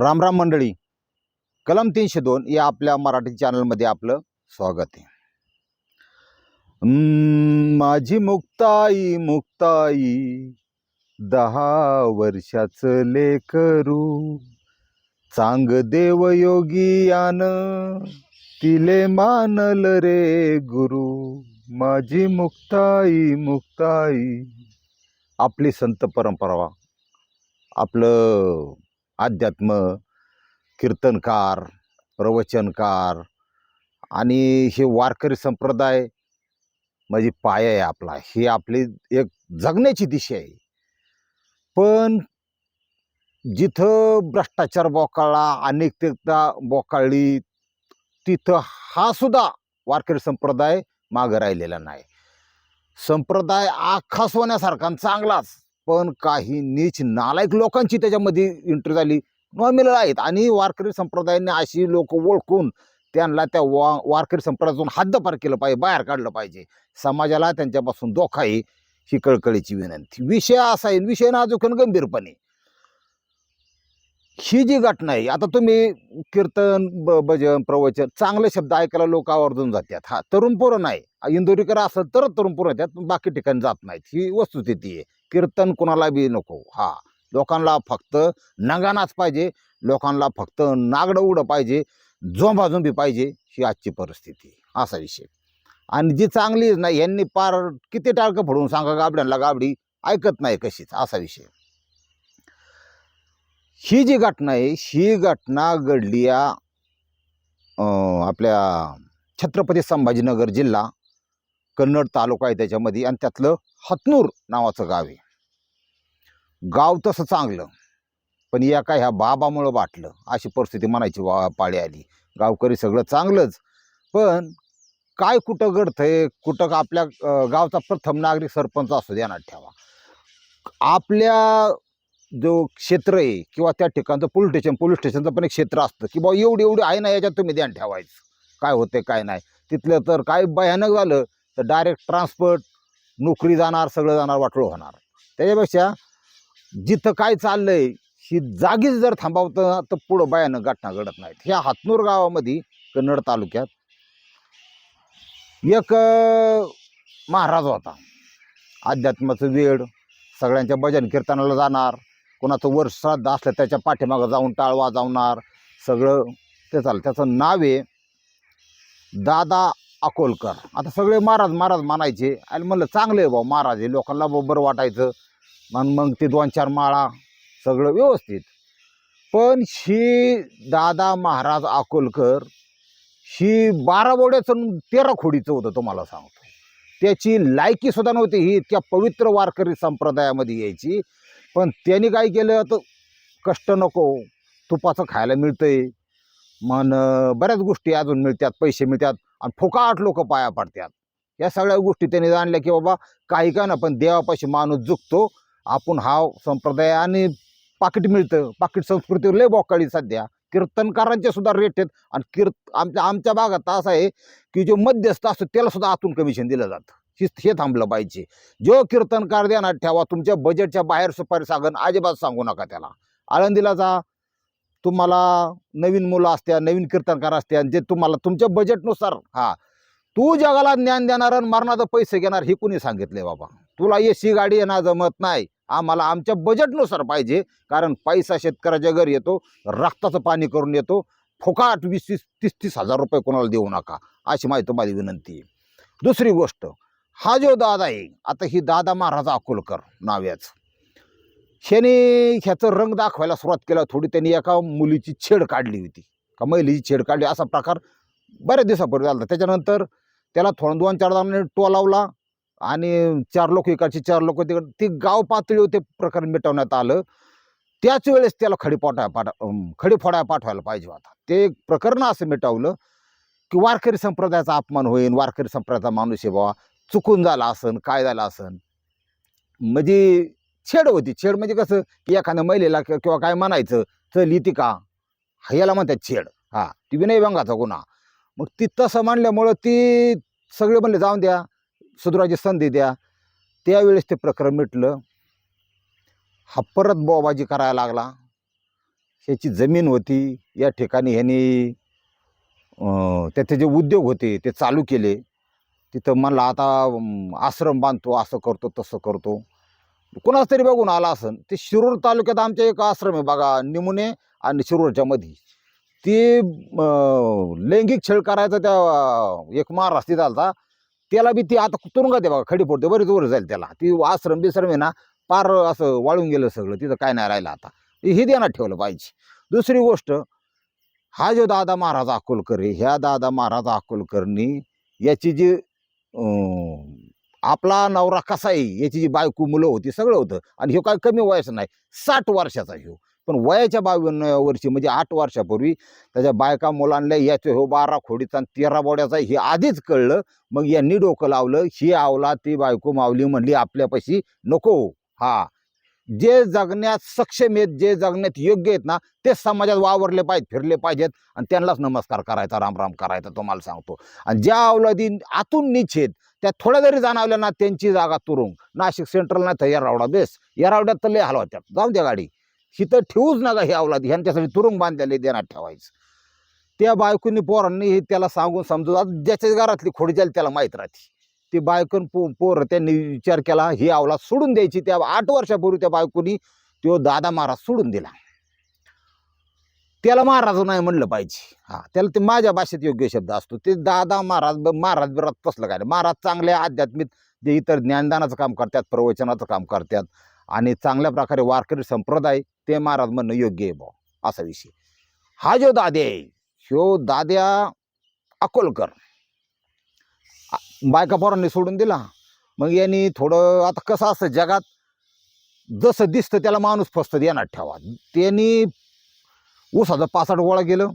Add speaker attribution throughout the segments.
Speaker 1: रामराम मंडळी कलम तीनशे दोन या आपल्या मराठी चॅनलमध्ये आपलं स्वागत आहे माझी मुक्ताई मुक्ताई दहा वर्षाचं करू चांग आन तिले मानल रे गुरु माझी मुक्ताई मुक्ताई आपली संत परंपरा आपलं अध्यात्म कीर्तनकार प्रवचनकार आणि हे वारकरी संप्रदाय म्हणजे पाय आहे आपला ही आपली एक जगण्याची दिशा आहे पण जिथं भ्रष्टाचार बोकाळला अनेकता बोकाळली तिथं हा सुद्धा वारकरी संप्रदाय मागं राहिलेला नाही संप्रदाय आखास होण्यासारखा चांगलाच पण काही नीच नालायक लोकांची त्याच्यामध्ये एंट्री झाली नॉमिनल आहेत आणि वारकरी संप्रदायाने अशी लोक ओळखून त्यांना त्या वा वारकरी संप्रदायातून हद्दपार केलं पाहिजे बाहेर काढलं पाहिजे समाजाला त्यांच्यापासून धोका आहे ही कळकळीची विनंती विषय असा येईल विषय नाजूकन गंभीरपणे ही जी घटना आहे आता तुम्ही कीर्तन ब भजन प्रवचन चांगले शब्द ऐकायला लोक आवर्जून जातात हा तरुण पोरं नाही इंदोरीकर असेल तरच तरुण पोरं येतात बाकी ठिकाणी जात नाहीत ही वस्तुस्थिती आहे कीर्तन कुणाला बी नको हा लोकांना फक्त नगानाच पाहिजे लोकांना फक्त नागडं उडं पाहिजे झोंबाझोंबी पाहिजे ही आजची परिस्थिती असा विषय आणि जी चांगली नाही यांनी पार किती टाळकं फोडून सांगा गाबड्यांना गाबडी ऐकत नाही कशीच असा विषय ही जी घटना आहे ही घटना घडली आपल्या छत्रपती संभाजीनगर जिल्हा कन्नड तालुका आहे त्याच्यामध्ये आणि त्यातलं हतनूर नावाचं गाव आहे गाव तसं चांगलं पण या काय ह्या बाबामुळं वाटलं अशी परिस्थिती म्हणायची वा पाळी आली गावकरी सगळं चांगलंच पण काय कुठं घडतंय कुठं आपल्या गावचा प्रथम नागरिक सरपंच असू ध्यानात ठेवा आपल्या जो क्षेत्र आहे किंवा त्या ठिकाणचं पोलीस स्टेशन पोलीस स्टेशनचं पण एक क्षेत्र असतं की बाबा एवढी एवढी आहे ना याच्यात तुम्ही ध्यान ठेवायचं काय होते काय नाही तिथलं तर काय भयानक झालं तर डायरेक्ट ट्रान्सपोर्ट नोकरी जाणार सगळं जाणार वाटोळं होणार त्याच्यापेक्षा जिथं काय चाललं आहे ही जागीच जर थांबवतं तर पुढं बायानं गाठणा घडत नाहीत ह्या हातनूर गावामध्ये कन्नड तालुक्यात एक महाराज होता अध्यात्माचं वेळ सगळ्यांच्या भजन कीर्तनाला जाणार कोणाचं वर्ष श्राद्ध असलं त्याच्या पाठीमागं जाऊन टाळवा वाजवणार सगळं ते चाल त्याचं नाव आहे दादा अकोलकर आता सगळे महाराज महाराज मानायचे आणि म्हणलं चांगलं आहे भाऊ महाराज हे लोकांना बरं वाटायचं मग मग ते दोन चार माळा सगळं व्यवस्थित पण ही दादा महाराज अकोलकर ही बारा बोड्याचं तेरा खोडीचं होतं तुम्हाला सांगतो त्याची लायकी सुद्धा नव्हती ही इतक्या पवित्र वारकरी संप्रदायामध्ये यायची पण त्यांनी काय केलं तर कष्ट नको तुपाचं खायला मिळतंय मन बऱ्याच गोष्टी अजून मिळतात पैसे मिळतात आणि फुकाट लोक पाया पडतात या सगळ्या गोष्टी त्यांनी जाणल्या की बाबा काही का ना पण देवापाशी माणूस जुकतो आपण हा संप्रदाय आणि पाकिट मिळतं पाकिट संस्कृतीवर लय बोकाळी सध्या कीर्तनकारांचे सुद्धा रेट आहेत आणि कीर्त आमच्या आमच्या भागात असं आहे की जो मध्यस्थ असतो त्याला सुद्धा आतून कमिशन दिलं जातं हे थांबलं पाहिजे जो कीर्तनकार द्या ना ठेवा तुमच्या बजेटच्या बाहेर सुपारी सागन अजिबात सांगू नका त्याला आळंदीला जा तुम्हाला नवीन मुलं असत्या नवीन कीर्तनकार असत्या जे तुम्हाला तुमच्या बजेटनुसार हा तू जगाला ज्ञान देणार आणि मरणाचं पैसे घेणार हे कुणी सांगितले बाबा तुला ए सी गाडी येणार जमत नाही आम्हाला आमच्या बजेटनुसार पाहिजे कारण पैसा शेतकऱ्याच्या घर येतो रक्ताचं पाणी करून येतो फुकाट वीस वीस तीस तीस हजार रुपये कोणाला देऊ नका अशी माझी तुम्हाला विनंती आहे दुसरी गोष्ट हा जो दादा आहे आता ही दादा महाराज अकोलकर नाव्याचं शेने ह्याचं रंग दाखवायला सुरुवात केला थोडी त्यांनी एका मुलीची छेड काढली होती का महिलेची छेड काढली असा प्रकार बऱ्याच दिवसापूर्वी झाला त्याच्यानंतर त्याला थोडं दोन चार जणांनी टो लावला आणि चार लोक इकडचे चार लोक तिकडे ती गाव पातळीवर ते प्रकरण मिटवण्यात आलं त्याच वेळेस त्याला खडीपोटा पाठ खडी पाठवायला पाहिजे होता ते प्रकरण असं मिटवलं की वारकरी संप्रदायाचा अपमान होईल वारकरी संप्रदायाचा माणूस आहे बाबा चुकून झाला असन काय झालं असन म्हणजे छेड होती छेड म्हणजे कसं की एखाद्या महिलेला किंवा काय म्हणायचं चल इथे का याला म्हणतात छेड हा ती विनयभंगाचा गुन्हा मग ती तसं मांडल्यामुळं ती सगळे म्हणले जाऊन द्या सुदुराची संधी द्या त्यावेळेस ते प्रकरण मिटलं हा परत बोबाजी करायला लागला ह्याची जमीन होती या ठिकाणी ह्याने त्याचे जे उद्योग होते ते चालू केले तिथं मला आता आश्रम बांधतो असं करतो तसं करतो कुणाच तरी बघून आला असन ते शिरूर तालुक्यात आमचे एक आश्रम आहे बघा निमुने आणि शिरूरच्या मध्ये ती लैंगिक छळ करायचा त्या एक मार आलता त्याला बी ती आता तुरुंगात दे बघा खडी पडते बरीच वर जाईल त्याला ती आश्रम बिश्रम आहे ना पार असं वाळून गेलं सगळं तिथं काय नाही राहिलं आता हे देणार ठेवलं पाहिजे दुसरी गोष्ट हा जो दादा महाराज अकोलकर आहे ह्या दादा महाराज अकोलकरनी याची जी आपला नवरा कसा आहे याची जी बायको मुलं होती सगळं होतं आणि हे काय कमी वयाचं नाही साठ वर्षाचा ह्यो पण वयाच्या बावीन वर्षी म्हणजे आठ वर्षापूर्वी त्याच्या बायका मुलांना याचं हो बारा खोडीचा आणि तेरा बोड्याचा हे आधीच कळलं मग यांनी डोकं लावलं ही आवला ती बायको मावली म्हणली आपल्यापाशी नको हो. हा जे जगण्यात सक्षम आहेत जे जगण्यात योग्य आहेत ना ते समाजात वावरले पाहिजेत फिरले पाहिजेत आणि त्यांनाच नमस्कार करायचा रामराम करायचा तुम्हाला सांगतो आणि ज्या अवलादी आतून निश्चित त्या थोड्या जरी जाणवल्या ना त्यांची जागा तुरुंग नाशिक सेंट्रल नाही तर येरावडा बेस येरावड्यात तर लय हलवत्यात जाऊ द्या गाडी ही तर ठेवूच नका हे अवलादी ह्यांच्यासाठी तुरुंग बांधायला देण्यात ठेवायचं त्या बायकोनी पोरांनी हे त्याला सांगून समजू ज्याच्या घरातली खोडी जाईल त्याला माहीत राहते ती बायकोन पो पोर त्यांनी विचार केला ही आवला सोडून द्यायची त्या आठ वर्षापूर्वी त्या बायकोनी तो दादा महाराज सोडून दिला त्याला महाराज नाही म्हणलं पाहिजे हा त्याला ते माझ्या भाषेत योग्य शब्द असतो ते दादा महाराज महाराज बिरात कसलं काय महाराज चांगले आध्यात्मिक जे इतर ज्ञानदानाचं काम करतात प्रवचनाचं काम करतात आणि चांगल्या प्रकारे वारकरी संप्रदाय ते महाराज म्हणणं योग्य आहे भाऊ असा विषय हा जो दादे आहे ह्यो दाद्या अकोलकर बायका पोरांनी सोडून दिला मग यांनी थोडं आता कसं असतं जगात जसं दिसतं त्याला माणूस फसतं येणार ठेवा त्यांनी ऊसाचं आठ गोळा गेलं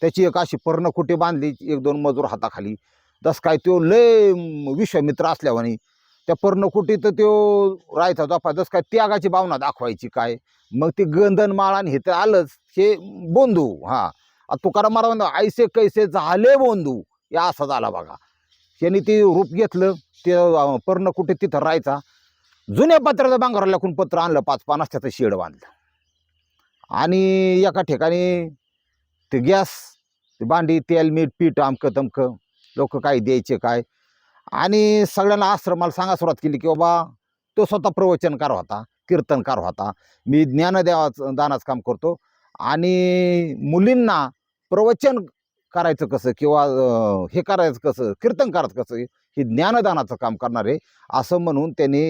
Speaker 1: त्याची एक अशी पर्ण बांधली एक दोन मजूर हाताखाली तसं काय तो लय विश्वमित्र असल्यावानी त्या पर्णकुटीत तो राहायचा जोपा जसं काय त्यागाची भावना दाखवायची काय मग ती गंधन आणि हे तर आलंच हे बोंधू हां तुकाराम महाराज ऐसे कैसे झाले बोंधू या असा झाला बघा यांनी ते रूप घेतलं ते पर्ण कुठे तिथं राहायचा जुन्या पत्राचा बांगरा लाखून पत्र आणलं पाच पानास त्याचं शेड बांधलं आणि एका ठिकाणी ते गॅस ते भांडी तेल मीठ पीठ अमकं तमकं लोक काय द्यायचे काय आणि सगळ्यांना आश्रमाला सांगा सुरुवात केली की बाबा तो स्वतः प्रवचनकार होता कीर्तनकार होता मी ज्ञानदेवाचं दानाचं काम करतो आणि मुलींना प्रवचन करायचं कसं किंवा हे करायचं कसं कीर्तन करायचं कसं हे ज्ञानदानाचं काम करणारे असं म्हणून त्यांनी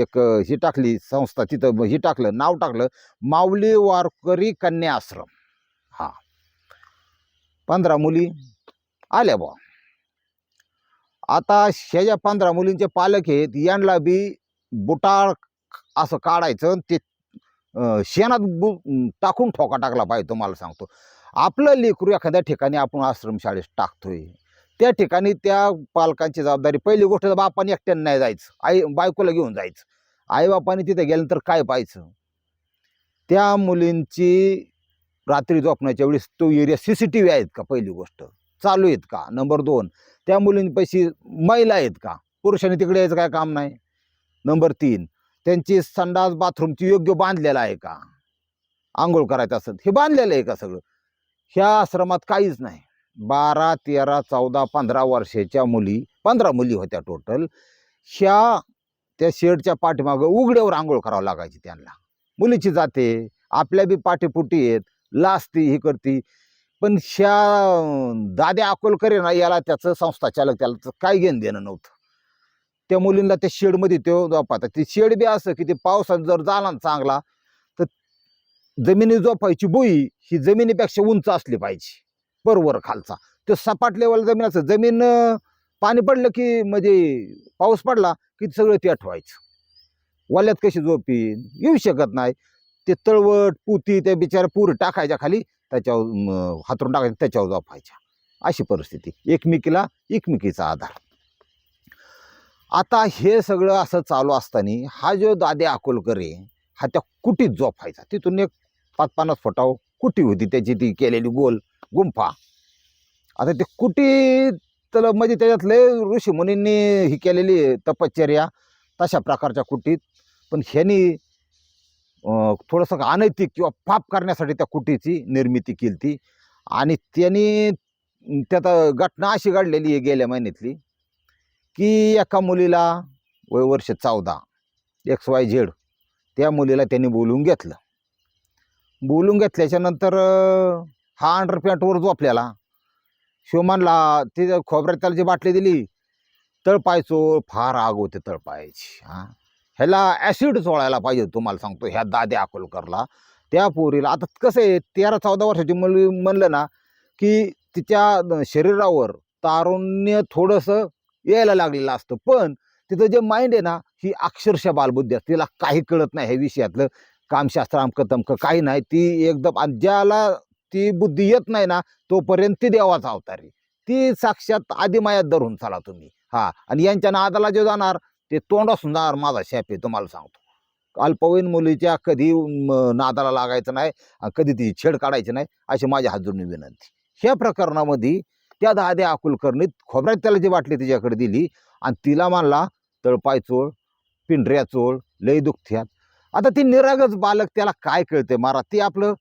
Speaker 1: एक ही टाकली संस्था तिथं ही टाकलं नाव टाकलं माऊली वारकरी कन्या आश्रम हा पंधरा मुली आल्या बा आता शेजा पंधरा मुलींचे पालक आहेत यांना बी बुटाळ असं काढायचं ते शेणात बु टाकून ठोका टाकला पाहिजे तुम्हाला सांगतो आपलं लेकरू एखाद्या ठिकाणी आपण आश्रमशाळेत टाकतोय त्या ठिकाणी त्या पालकांची जबाबदारी पहिली गोष्ट बापाने एकट्यानं नाही जायचं आई बायकोला घेऊन जायचं आई आईबापाने तिथे गेल्यानंतर काय पाहायचं त्या मुलींची रात्री झोपण्याच्या वेळेस तो area C C T V आहेत का पहिली गोष्ट चालू आहेत का नंबर दोन त्या मुलींपैकी महिला आहेत का पुरुषांनी तिकडे यायचं काय काम नाही नंबर तीन त्यांची संडास बाथरूमची योग्य बांधलेला आहे का आंघोळ करायचं असेल हे बांधलेलं आहे का सगळं ह्या आश्रमात काहीच नाही बारा तेरा चौदा पंधरा वर्षाच्या मुली पंधरा मुली होत्या टोटल ह्या त्या शेडच्या पाठीमागं उघड्यावर आंघोळ करावं लागायची त्यांना मुलीची जाते आपल्या बी पाठीपुटी आहेत लाजती ही करती पण ह्या दाद्या करे ना याला त्याचं संस्था चालक त्याला काय घेण देणं नव्हतं त्या मुलींना त्या शेडमध्ये तो वापरतात ती शेड बी असं की ते पावसात जर झाला चांगला जमिनी जोपायची बोई ही जमिनीपेक्षा उंच असली पाहिजे बरोबर खालचा तो सपाट लेवल जमीन असं जमीन पाणी पडलं की म्हणजे पाऊस पडला की सगळं ते आठवायचं वाल्यात कशी झोपीन येऊ शकत नाही ते तळवट पुती त्या बिचाऱ्या पूर टाकायच्या खाली त्याच्यावर हातरून टाकायच्या त्याच्यावर जोपायच्या अशी परिस्थिती एकमेकीला एकमेकीचा आधार आता हे सगळं असं चालू असताना हा जो दादे अकोलकर आहे हा त्या कुटीत झोपायचा तिथून एक पाच पन्नास फुटाव कुटी होती त्याची ती केलेली गोल गुंफा आता ती कुटी त्याला म्हणजे त्याच्यातले ऋषी मुनींनी ही केलेली तपश्चर्या तशा प्रकारच्या कुटीत पण ह्यानी थोडंसं अनैतिक किंवा पाप करण्यासाठी त्या कुटीची निर्मिती केली ती आणि त्यांनी त्यात घटना अशी घडलेली आहे गेल्या महिन्यातली की एका मुलीला वय वर्ष चौदा एक्स वाय झेड त्या मुलीला त्यांनी बोलवून घेतलं बोलून घेतल्याच्या नंतर हा अंडरपॅन्टवर जो आपल्याला शिवमानला ते खोबऱ्यात त्याला जी बाटली दिली तळपायचो फार आग होते तळपायची हां ह्याला ॲसिड चोळायला पाहिजे तुम्हाला सांगतो ह्या दाद्या अकोलकरला त्या पोरीला आता कसं आहे तेरा चौदा वर्षाची मुली म्हणलं ना की तिच्या शरीरावर तारुण्य थोडंसं यायला लागलेलं असतं पण तिथं जे माइंड आहे ना ही अक्षरशः बालबुद्धी असते तिला काही कळत नाही ह्या विषयातलं कामशास्त्र अमकं तमकं काही नाही ती एकदम आणि ज्याला ती बुद्धी येत नाही ना तोपर्यंत ती देवाचा अवतार ती साक्षात आदिमायात धरून चाला तुम्ही हा आणि यांच्या नादाला जे जाणार ते तोंड असून जाणार माझा शाप तुम्हाला सांगतो अल्पवयीन मुलीच्या कधी नादाला लागायचं नाही कधी ती छेड काढायची नाही अशी माझ्या हजूंनी विनंती ह्या प्रकरणामध्ये त्या दादे अकुलकर्णीत खोबऱ्यात त्याला जी वाटली तिच्याकडे दिली आणि तिला मानला तळपाय चोळ पिंढऱ्या चोळ लय दुखत्यात आता ती निरागस बालक त्याला काय कळते मारा ते आपलं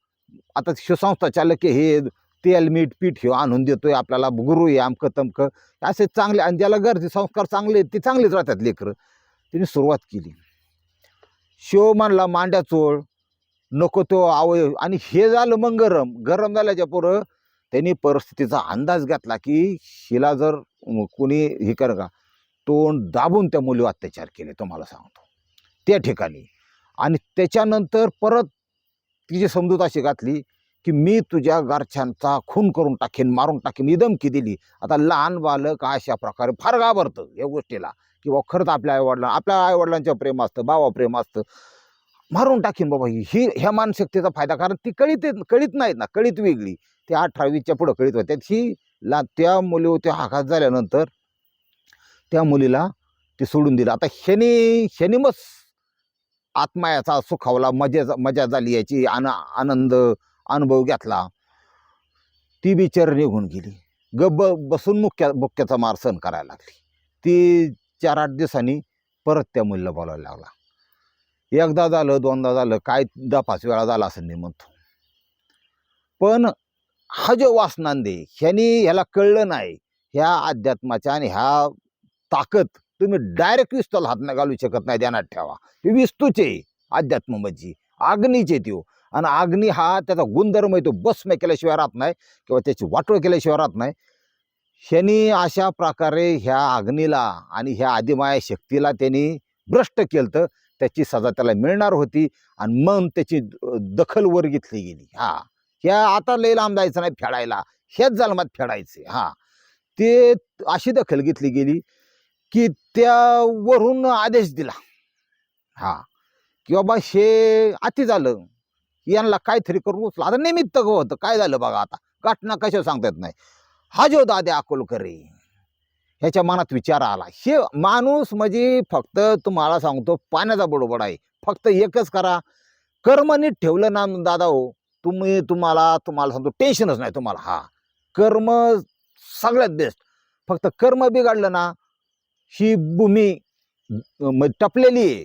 Speaker 1: आता शिवसंस्था चालक हे तेल मीठ पीठ हे आणून देतोय आपल्याला गुरु हे आमकं असे चांगले आणि ज्याला गरजे संस्कार चांगले ते चांगलेच राहतात लेकरं तिने सुरुवात केली शिव म्हणला मांड्या चोळ नको तो आवय आणि हे झालं मग गरम गरम झाल्याच्या पुरं त्यांनी परिस्थितीचा अंदाज घेतला की हिला जर कोणी हे कर का तोंड दाबून त्या मुलीवर अत्याचार केले तुम्हाला सांगतो त्या ठिकाणी आणि त्याच्यानंतर परत तिची समजूत अशी घातली की मी तुझ्या गारछांचा खून करून टाकेन मारून टाकेन इदमकी दिली आता लहान बालक अशा प्रकारे फार घाबरतं या गोष्टीला किंवा खरंच आपल्या आईवडिलां आपल्या आईवडिलांच्या प्रेम असतं बाबा प्रेम असतं मारून टाकीन बाबा ही ह्या मानसिकतेचा फायदा कारण ती कळीत कळीत नाहीत ना कळीत वेगळी ती अठरावीच्या पुढं कळीत होत्या ही ला त्या मुली त्या आघात झाल्यानंतर त्या मुलीला ते सोडून दिलं आता शनी शनिमस आत्मा याचा सुखावला मजेचा मजा झाली याची आन आनंद अनुभव घेतला ती बिचार निघून गेली गब्ब बसून मुक्या मुक्याचा मार सहन करायला लागली ती चार आठ दिवसांनी परत त्या मुलीला बोलायला लागला एकदा झालं दोनदा झालं काय दहा पाच वेळा झाला असं मी म्हणतो पण हा जो वासनांदे ह्यानी ह्याला कळलं नाही ह्या अध्यात्माच्या आणि ह्या ताकद तुम्ही डायरेक्ट विस्तल हात न घालू शकत नाही ध्यानात ठेवा ती विस्तूचे अध्यात्म म्हणजे अग्नीचे त्यो आणि अग्नी हा त्याचा गुणधर्म येतो तो केल्याशिवाय राहत नाही किंवा त्याची वाटोळ केल्याशिवाय राहत नाही शनी अशा प्रकारे ह्या अग्नीला आणि ह्या आदिमाया शक्तीला त्यांनी भ्रष्ट केलं त्याची सजा त्याला मिळणार होती आणि मन त्याची दखल वर घेतली गेली हा ह्या आता लय लांब जायचं नाही फेडायला ह्याच मात फेडायचे हा ते अशी दखल घेतली गेली की त्यावरून आदेश दिला हा की बाबा हे अति झालं यांना काहीतरी करून उचला आता निमित्त होतं काय झालं बघा आता घटना कशा सांगता येत नाही हा जो दादे अकोलकरे ह्याच्या मनात विचार आला हे माणूस म्हणजे फक्त तुम्हाला सांगतो पाण्याचा बडोबड आहे फक्त एकच करा कर्म नीट ठेवलं ना दादा हो तुम्ही तुम्हाला तुम्हाला सांगतो टेन्शनच नाही तुम्हाला हा कर्म सगळ्यात बेस्ट फक्त कर्म बिघडलं ना ही भूमी टपलेली आहे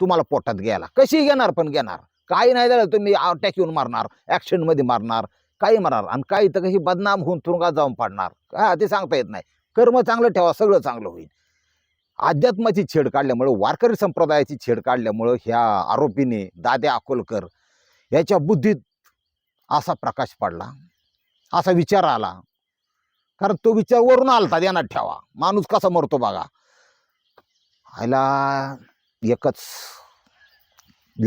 Speaker 1: तुम्हाला पोटात घ्यायला कशी घेणार पण घेणार काही नाही झालं तुम्ही अटॅक येऊन मारणार ॲक्सिडेंटमध्ये मारणार काही मारणार आणि काही तर कशी बदनाम होऊन तुरुंगात जाऊन पाडणार हा ते सांगता येत नाही कर्म चांगलं ठेवा सगळं चांगलं होईल अध्यात्माची छेड काढल्यामुळं वारकरी संप्रदायाची छेड काढल्यामुळं ह्या आरोपीने दादे अकोलकर याच्या बुद्धीत असा प्रकाश पडला असा विचार आला कारण तो विचार वरून आलता ध्यानात ठेवा माणूस कसा मरतो बघा आयला एकच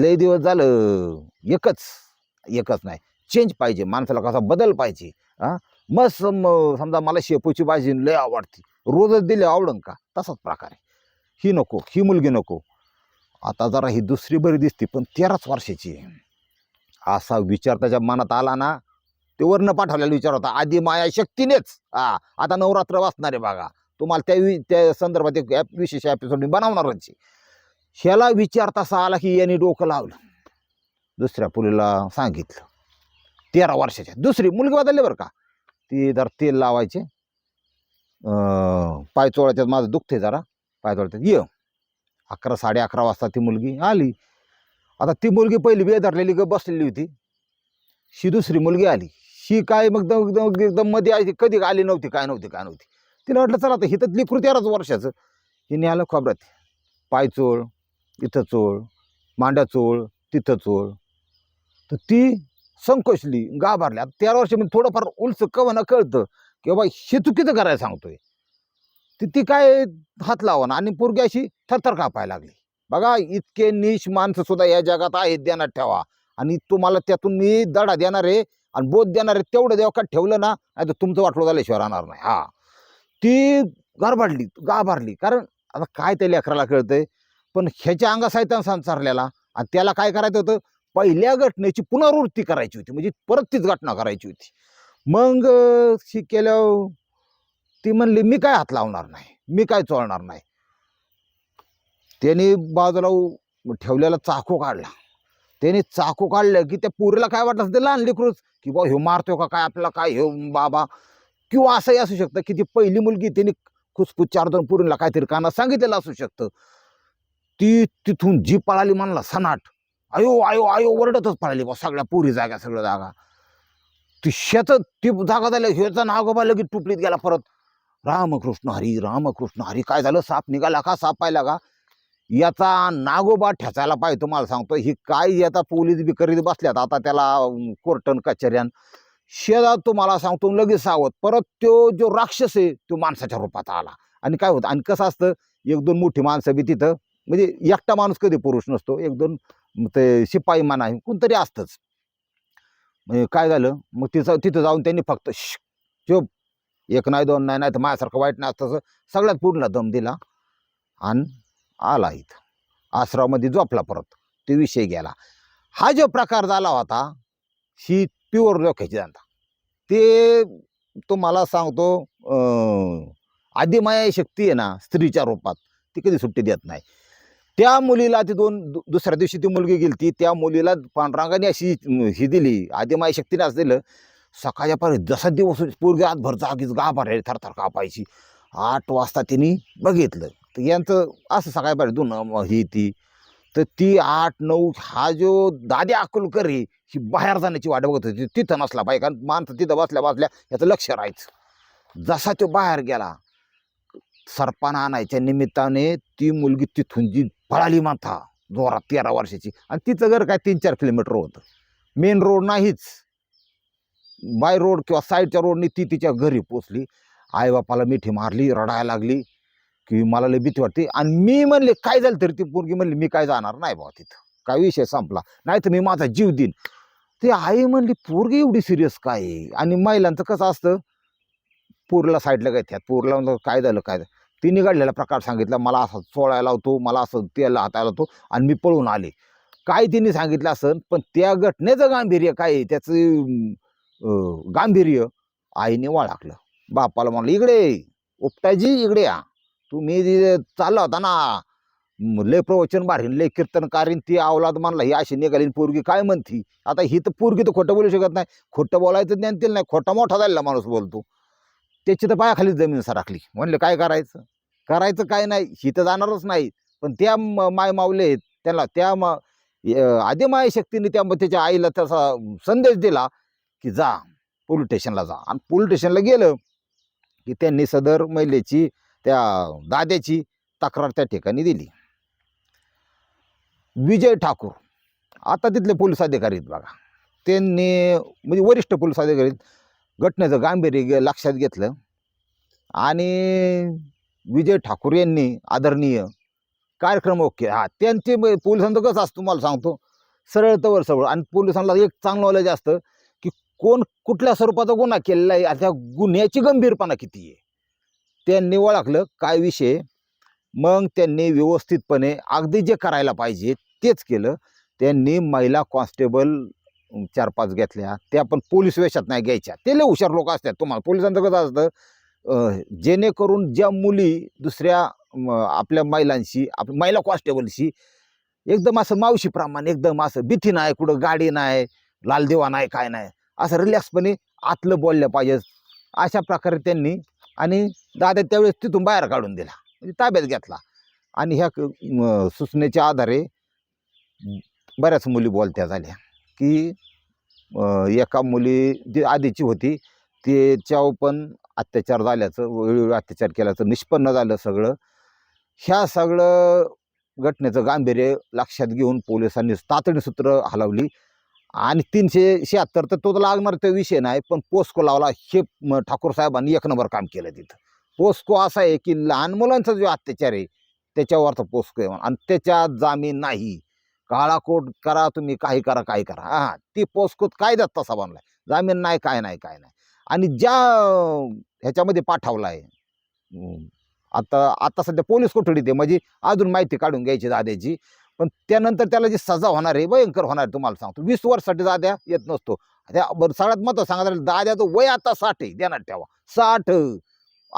Speaker 1: लय दिवस झालं एकच एकच नाही चेंज पाहिजे माणसाला कसा बदल पाहिजे मग मस्त समजा मला शेपूची भाजी लय आवडते रोजच दिले आवडन का तसाच प्रकार आहे ही नको ही मुलगी नको आता जरा ही दुसरी बरी दिसते पण तेराच वर्षाची असा विचार त्याच्या मनात आला ना ते वर्ण पाठवलेला विचार होता आधी माया शक्तीनेच हा आता नवरात्र वाचणारे बघा तुम्हाला त्या त्या संदर्भात एक ॲप विशेष एपिसोड मी बनवणारच ह्याला विचार तसा आला की याने डोकं लावलं दुसऱ्या पुलीला सांगितलं तेरा वर्षाच्या दुसरी मुलगी बदलली बरं का ती जर तेल लावायचे पाय चोळायच्यात माझं दुखते जरा पाय चोळायच्यात ये अकरा साडे अकरा वाजता ती मुलगी आली आता ती मुलगी पहिली बेधरलेली ग बसलेली होती शी दुसरी मुलगी आली शी काय मग एकदम एकदम मध्ये आली कधी आली नव्हती काय नव्हती काय नव्हती तिला वाटलं चला आता हिथं कृती तेराच वर्षाचं हे आलं खोबऱ्यात पायचोळ इथं चोळ मांड्या चोळ तिथं चोळ तर ती संकोचली गाभारली आता तेरा वर्ष मी म्हणजे थोडंफार उलचं कवनं कळतं की बाबा हे चुकीचं करायला सांगतोय ती ती काय हात लावा आणि पोरगी अशी थरथर कापायला लागली बघा इतके निश माणसं सुद्धा या जगात आहेत ध्यानात ठेवा आणि तुम्हाला त्यातून मी दडा देणार आहे आणि बोध देणार आहे तेवढं देवकात ठेवलं ना नाही तर तुमचं वाटलं झाल्याशिवाय राहणार नाही हा ती गारभाडली गाभारली कारण आता काय त्या लेकराला कळतंय पण ह्याच्या अंगा साहित्यानं संसारलेला आणि त्याला काय करायचं होतं पहिल्या घटनेची पुनरावृत्ती करायची होती म्हणजे परत तीच घटना करायची होती मग ही केल्यावर ती म्हणली मी काय हात लावणार नाही मी काय चोळणार नाही त्याने बाजूला ठेवलेला चाकू काढला त्याने चाकू काढलं की त्या पुरीला काय वाटलं ते लहान लेकरूच की बा हे मारतो का काय आपल्याला काय हे बाबा किंवा असंही असू शकतं की ती पहिली मुलगी तिने खुसखुस चार दोन पुरीला काहीतरी काना सांगितलेलं असू शकतं ती तिथून जी पळाली म्हणला सनाट आयो आयो आयो वरडतच पळाली बा सगळ्या पुरी जागा सगळ्या जागा ती शेत ती जागा झाल्या ह्याचा नागोबा लगेच टुपलीत गेला परत रामकृष्ण हरी रामकृष्ण हरी काय झालं साप निघाला का साप पाहिला का याचा नागोबा ठेचायला पाहिजे तुम्हाला सांगतो ही काय याचा पोलीस बी करीत बसल्यात आता त्याला कोर्टन कचेऱ्यान शेजार तुम्हाला सांगतो लगेच सावत परत तो जो राक्षस आहे तो माणसाच्या रूपात आला आणि काय होतं आणि कसं असतं एक दोन मोठी माणसं बी तिथं म्हणजे एकटा माणूस कधी पुरुष नसतो एक दोन ते शिपाई आहे कोणतरी असतंच म्हणजे काय झालं मग तिचं तिथं जाऊन त्यांनी फक्त जो एक नाही दोन नाही नाही तर माझ्यासारखं वाईट नाही असतं सगळ्यात पूर्ण दम दिला आणि आला इथं आश्रमामध्ये झोपला परत तो विषय गेला हा जो प्रकार झाला होता शीत प्युअर डोक्याची जाणता ते तो मला सांगतो आदिमाया शक्ती आहे ना स्त्रीच्या रूपात ती कधी सुट्टी देत नाही त्या मुलीला ती दोन दुसऱ्या दिवशी ती मुलगी गेली ती त्या मुलीला पांढरांगाने अशी ही दिली आदिमाया शक्तीने असं दिलं सकाळच्या पार जसा दिवस पूर्वी आतभर जागीच गा थरथर कापायची आठ वाजता तिने बघितलं तर यांचं असं सकाळी पाहिजे दोन ही ती तर ती आठ नऊ हा जो दादे अकोलकर आहे ही बाहेर जाण्याची वाट बघत होती तिथं नसला पाहिजे कारण माणसं तिथं बसल्या बसल्या याचं लक्ष राहायचं जसा तो बाहेर गेला सरपाना आणायच्या निमित्ताने ती मुलगी तिथून जी पळाली माथा जोरा तेरा वर्षाची आणि तिचं घर काय तीन चार किलोमीटर होतं मेन रोड नाहीच बाय रोड किंवा साईडच्या रोडने ती तिच्या घरी पोचली आईबापाला मिठी मारली रडायला लागली की मला लय भीती वाटते आणि मी म्हणले काय झालं तरी ती पोरगी म्हणली मी काय जाणार नाही बाबा तिथं काय विषय संपला नाही तर मी माझा जीव देईन ती आई म्हणली पोरगी एवढी सिरियस काय आणि महिलांचं कसं असतं पोरला साईडला काय त्यात पोरला काय झालं काय तिने काढलेला प्रकार सांगितला मला असं चोळायला होतो मला असं त्याला हातायला होतो आणि मी पळून आले काय तिने सांगितलं असं पण त्या घटनेचं गांभीर्य काय त्याचं गांभीर्य आईने वाळाकलं बापाला म्हणलं इकडे उपटाजी इकडे या तुम्ही जे चालला होता ना लय प्रवचन मारीन लय कीर्तन कारीन ती अवलाद मानला ही अशी निघाली पोरगी काय म्हणती आता ही तर पोरगी तर खोटं बोलू शकत नाही खोटं बोलायचं ज्ञान तिला नाही खोटा मोठा झालेला माणूस बोलतो त्याची तर पायाखाली जमीन सराखली म्हणलं काय करायचं करायचं काय नाही ही तर जाणारच नाही पण त्या माय मावले आहेत त्याला त्या आधी माय शक्तीने त्या त्याच्या आईला तसा संदेश दिला की जा पोलीस स्टेशनला जा आणि पोलीस स्टेशनला गेलं की त्यांनी सदर महिलेची त्या दाद्याची तक्रार त्या ठिकाणी दिली विजय ठाकूर आता तिथले पोलीस अधिकारी आहेत बघा त्यांनी म्हणजे वरिष्ठ पोलीस अधिकारी घटनेचं गांभीर्य लक्षात घेतलं आणि विजय ठाकूर यांनी आदरणीय कार्यक्रम ओके हा त्यांचे पोलिसांचं कसं असतं तुम्हाला सांगतो सरळ तवर सरळ आणि पोलिसांना एक चांगलं नॉलेज असतं की कोण कुठल्या स्वरूपाचा गुन्हा केलेला आहे त्या गुन्ह्याची गंभीरपणा किती आहे त्यांनी ओळखलं काय विषय मग त्यांनी व्यवस्थितपणे अगदी जे करायला पाहिजे तेच केलं त्यांनी महिला कॉन्स्टेबल चार पाच घेतल्या त्या पण पोलीस वेशात नाही घ्यायच्या ते लय हुशार लोक असतात तुम्हाला पोलिसांचं कसं असतं जेणेकरून ज्या मुली दुसऱ्या आपल्या महिलांशी आप महिला कॉन्स्टेबलशी एकदम असं मावशी प्रमाण एकदम असं भीती नाही कुठं गाडी नाही लालदेवा नाही काय नाही असं रिलॅक्सपणे आतलं बोललं पाहिजे अशा प्रकारे त्यांनी आणि दादा त्यावेळेस तिथून बाहेर काढून दिला म्हणजे ताब्यात घेतला आणि ह्या सूचनेच्या आधारे बऱ्याच मुली बोलत्या झाल्या की एका मुली जी आधीची होती त्याच्यावर पण अत्याचार झाल्याचं वेळोवेळी अत्याचार केल्याचं निष्पन्न झालं सगळं ह्या सगळं घटनेचं गांभीर्य लक्षात घेऊन पोलिसांनी तातडी सूत्र हलवली आणि तीनशे शहात्तर तर तो लागणार तो विषय नाही पण पोस्को लावला हे ठाकूर साहेबांनी एक नंबर काम केलं तिथं पोस्को असा आहे की लहान मुलांचा जो अत्याचार आहे त्याच्यावरचा पोस्को आहे आणि त्याच्यात जामीन नाही काळाकोट करा तुम्ही काही करा काही करा हां ती पोस्कोत काय दत्ता तसा बनलाय जामीन नाही काय नाही काय नाही आणि ज्या ह्याच्यामध्ये पाठवला आहे आता आता सध्या पोलीस कोठडीत आहे म्हणजे अजून माहिती काढून घ्यायची दाद्याची पण त्यानंतर त्याला जी सजा होणार आहे भयंकर होणार आहे तुम्हाला सांगतो वीस वर्षासाठी दाद्या येत नसतो त्या सगळ्यात महत्त्व सांगा दाद्याचं वय आता साठ आहे देणार ठेवा साठ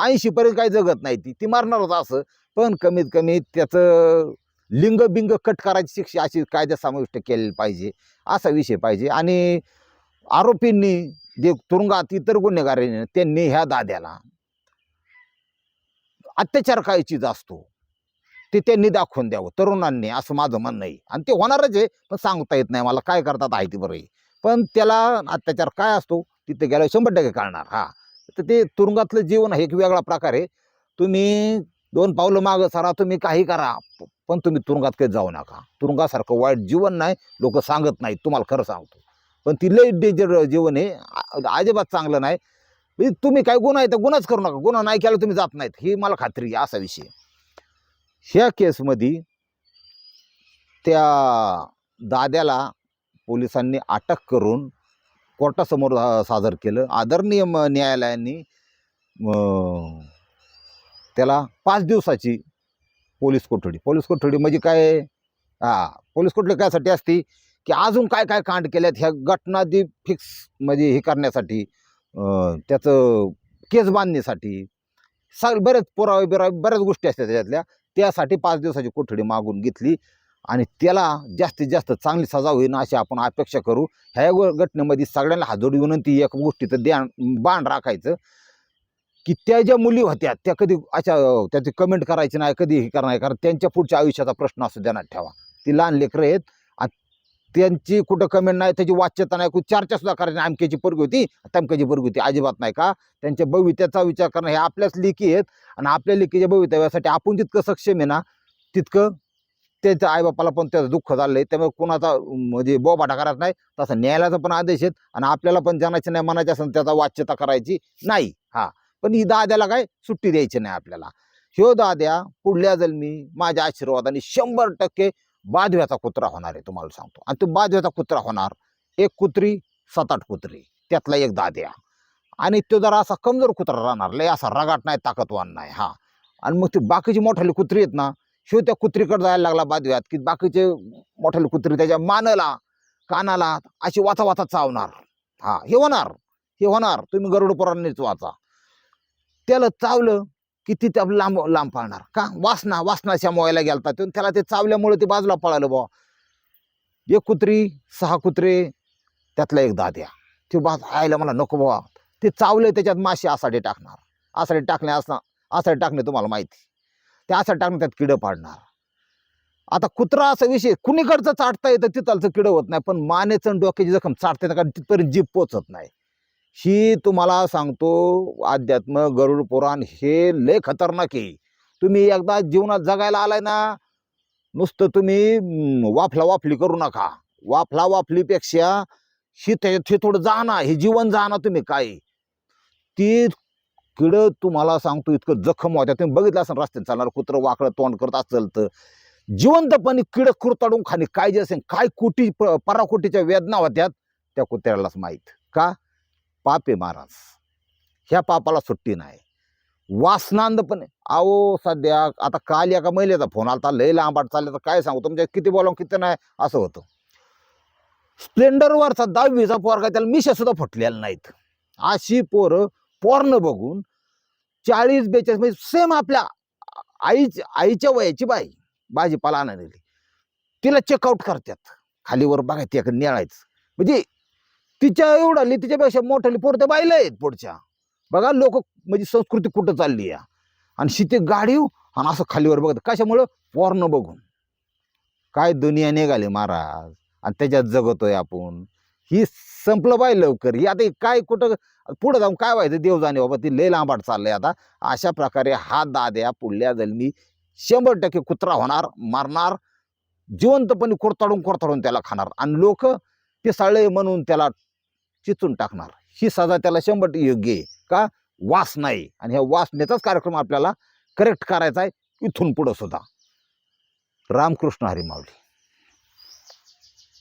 Speaker 1: ऐंशी पर्यंत काही जगत नाही ती ती मारणार होता असं पण कमीत कमी त्याचं लिंग बिंग कट करायची शिक्षा अशी कायद्या समाविष्ट केलेली पाहिजे असा विषय पाहिजे आणि आरोपींनी जे तुरुंगात इतर गुन्हेगारांनी त्यांनी ह्या दाद्याला अत्याचार काय चीज असतो ते त्यांनी दाखवून द्यावं तरुणांनी असं माझं म्हणणं आहे आणि ते होणारच आहे पण सांगता येत नाही मला काय करतात आहे ते बरं पण त्याला अत्याचार काय असतो तिथे गेल्यावर शंभर टक्के कळणार हा तर ते तुरुंगातलं जीवन हे एक वेगळा प्रकार आहे तुम्ही दोन पावलं मागं सरा तुम्ही काही करा पण तुम्ही तुरुंगात काही जाऊ नका तुरुंगासारखं वाईट जीवन नाही लोक सांगत नाहीत तुम्हाला खरं सांगतो पण ती लई डेंजर जीवन आहे अजिबात चांगलं नाही म्हणजे तुम्ही काय गुन्हा आहे तर गुन्हाच करू नका गुन्हा नाही केला तुम्ही जात नाहीत ही मला खात्री आहे असा विषय ह्या केसमध्ये त्या दाद्याला पोलिसांनी अटक करून कोर्टासमोर सादर केलं आदरणीय न्यायालयाने त्याला पाच दिवसाची पोलीस कोठडी पोलीस कोठडी म्हणजे काय हां पोलीस कोठडी कायसाठी असती की अजून काय काय कांड केल्यात ह्या घटना जी फिक्स म्हणजे हे करण्यासाठी त्याचं केस बांधण्यासाठी सग बरेच पुरावे बिरावे बऱ्याच गोष्टी असतात त्याच्यातल्या त्यासाठी पाच दिवसाची कोठडी मागून घेतली आणि त्याला जास्तीत जास्त चांगली सजा होईल अशी आपण अपेक्षा करू ह्या घटनेमध्ये सगळ्यांना हाजोडी विनंती एक गोष्टीचं ध्यान बाण राखायचं की त्या ज्या मुली होत्या त्या कधी अशा त्याचे कमेंट करायची नाही कधी हे करणार कारण त्यांच्या पुढच्या आयुष्याचा प्रश्न असू देण्यात ठेवा ती लहान लेकरं आहेत त्यांची कुठं कमेंट नाही त्याची वाच्यता नाही कुठं चर्चासुद्धा करायची नाही अमकेची पोरगी होती तमक्याची परग होती अजिबात नाही का त्यांच्या भवित्याचा विचार करणं हे आपल्याच लेखी आहेत आणि आपल्या लेखीच्या भवितव्यासाठी आपण जितकं सक्षम आहे ना तितकं त्याच्या बापाला पण त्याचं दुःख झालं त्यामुळे कोणाचा म्हणजे बोबाटा करायचा नाही तसं न्यायालयाचा पण आदेश आहेत आणि आपल्याला पण जनाची नाही मनाची असेल त्याचा वाच्यता करायची नाही हा पण ही दाद्याला काय सुट्टी द्यायची नाही आपल्याला हो दाद्या पुढल्या मी माझ्या आशीर्वादाने शंभर टक्के बाधव्याचा कुत्रा होणार आहे तुम्हाला सांगतो आणि तो बाधव्याचा कुत्रा होणार एक कुत्री सात आठ कुत्री त्यातला एक दाद्या आणि तो जरा असा कमजोर कुत्रा राहणार लय असा रगाट नाही ताकदवान नाही हा आणि मग ते बाकीची मोठाली कुत्री आहेत ना शिव त्या कुत्रीकडे जायला लागला बादव्यात की बाकीचे मोठे कुत्री त्याच्या मानला कानाला अशी वाचा वाचा चावणार हा हे होणार हे होणार तुम्ही गरुडपुरांनीच वाचा त्याला चावलं की ती त्या लांब लांब पाळणार का वासना वासनाच्या मोयला गेलता त्याला ते चावल्यामुळे ते बाजूला पळालं बा एक कुत्री सहा कुत्रे त्यातला एक दाद्या ते बाज आयला मला नको बा ते चावले त्याच्यात मासे आसाडे टाकणार आसाडी टाकणे असणार आसाडे टाकणे तुम्हाला माहिती त्यासाठी असं टाकून त्यात किडं पाडणार आता कुत्रा असा विषय कुणीकडचं चाटता येतं तिथालचं किडं होत नाही पण मानेचं डोक्याची जखम चाटते ना कारण तिथपर्यंत जीभ पोचत नाही ही तुम्हाला सांगतो अध्यात्म गरुड पुराण हे लय खतरनाक आहे तुम्ही एकदा जीवनात जगायला आलाय ना नुसतं तुम्ही वाफला वाफली करू नका वाफला वाफलीपेक्षा ही ते थोडं जाणं हे जीवन जाणं तुम्ही काय ती किडं तुम्हाला सांगतो इतकं जखम होत्या तुम्ही बघितलं असं रस्त्यात चालणार कुत्र वाकडं तोंड करत असलतं जिवंतपणे किडं कुरताडून खाणे काय जे असेल काय कोटी पराकोटीच्या वेदना होत्या त्या कुत्र्यालाच माहीत का पापे महाराज ह्या पापाला सुट्टी नाही वासनांद पण आओ सध्या आता काल एका महिलेचा फोन आला लय लांबाट चालले तर काय सांगू तुमच्या किती बोलावं किती नाही असं होतं स्प्लेंडरवरचा दहावीचा पोरगा त्याला मिशा सुद्धा फुटलेला नाहीत अशी पोरं पोरनं बघून चाळीस बेचाळीस म्हणजे सेम आपल्या आई आईच्या वयाची बाई भाजीपाला आणलेली तिला चेकआउट करतात खालीवर बघा तिकडे नेळायचं म्हणजे तिच्या एवढा तिच्यापेक्षा मोठ्याली पोरत्या बायला आहेत पुढच्या बघा लोक म्हणजे संस्कृती कुठं चालली आहे आणि शिते गाडीव आणि असं खालीवर बघत कशामुळं पोरणं बघून काय दुनिया निघाली महाराज आणि त्याच्यात जगतोय आपण ही संपलं बाय लवकर या आता काय कुठं पुढं जाऊन काय व्हायचं देव जाणे बाबा ती लय लांबाट चाललंय आता अशा प्रकारे हा दाद्या पुढल्या जलनी शंभर टक्के कुत्रा होणार मारणार जिवंतपणे कोरताडून कोरताडून त्याला खाणार आणि लोक पिसाळे म्हणून त्याला चिचून टाकणार ही सजा त्याला शंभर टक्के योग्य आहे का वास नाही आणि ह्या वासनेचाच कार्यक्रम आपल्याला करेक्ट करायचा आहे इथून पुढं सुद्धा रामकृष्ण हरी माऊली